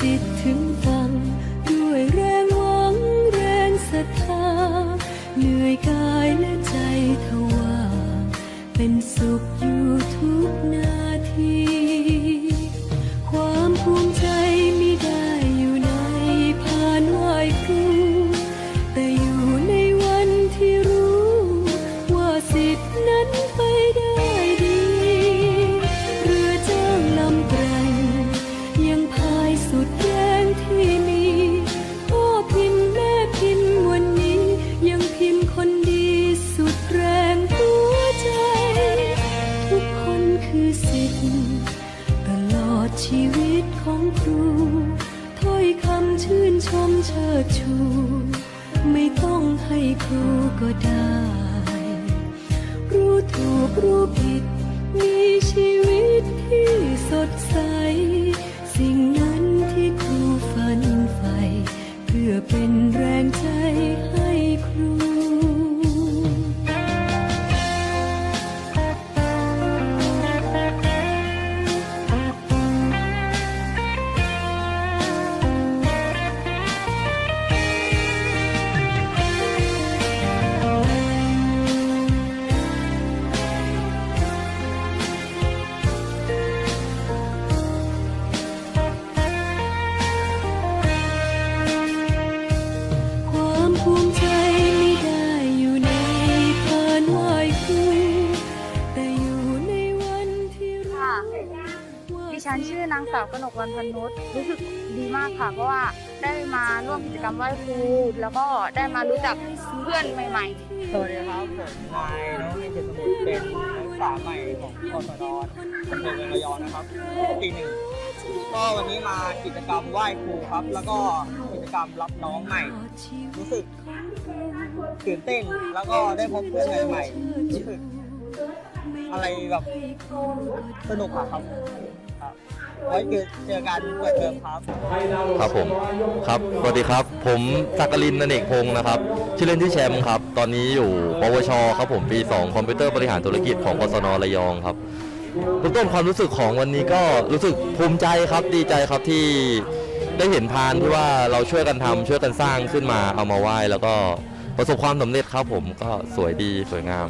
สิทธิ์ถึงฟังด้ คือสิทธิ์ตลอดชีวิตของครูถ้อยคำชื่นชมเชิดชู ไม่ต้องให้ครูก็ได้ รู้ถูกรู้ผิด มีชีวิตที่ ชื่อนางสาวกนกวันพันนุชรู้สึกดีมากค่ะ เพราะว่าได้มาร่วมกิจกรรมไหว้ครู แล้วก็ได้มารู้จักเพื่อนใหม่ สวัสดีครับผมนายน้องมินเจสมุทรเป็นนักศึกษาใหม่ของกศนอำเภอเมืองระยองนะครับปีหนึ่งก็วันนี้มากิจกรรมไหว้ครูครับ แล้วก็กิจกรรมรับน้องใหม่ รู้สึกตื่นเต้นแล้วก็ได้พบเพื่อนใหม่ๆรู้สึกอะไรแบบสนุกอะครับครับ ไว้เจอเจอกันเปิดเทอมครับครับผมครับสวัสดีครับ ผมสักกลินนเนกพงศ์นะครับชื่อเล่นที่อแชมป์ครับ ตอนนี้อยู่ปวชครับผมปี 2 คอมพิวเตอร์บริหารธุรกิจของกศนระยองครับเบื้องต้นความรู้สึกของวันนี้ก็รู้สึกภูมิใจครับดีใจครับที่ได้เห็นพานที่ว่าเราช่วยกันทำช่วยกันสร้างขึ้นมาเอามาไหว้แล้วก็ประสบความสำเร็จครับผมก็สวยดีสวยงาม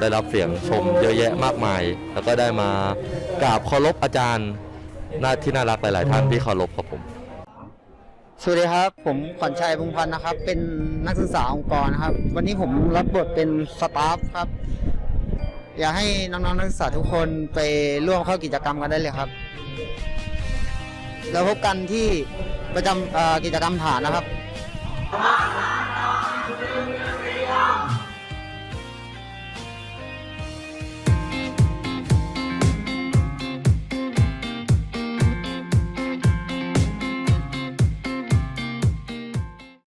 ได้รับเสียงชมเยอะแยะมากมาย แล้วก็ได้มากราบเคารพอาจารย์ น่าที่น่ารักหลาย ๆ ท่านที่เคารพครับผม สวัสดีครับ ผมขวัญชัยพงษ์พันธ์นะครับ เป็นนักศึกษาองค์กรนะครับ วันนี้ผมรับบทเป็นสตาฟครับ อยากให้น้อง ๆ นักศึกษาทุกคนไปร่วมเข้ากิจกรรมกันได้เลยครับ แล้วพบกันที่ประจำเอ่อกิจกรรมฐานนะครับ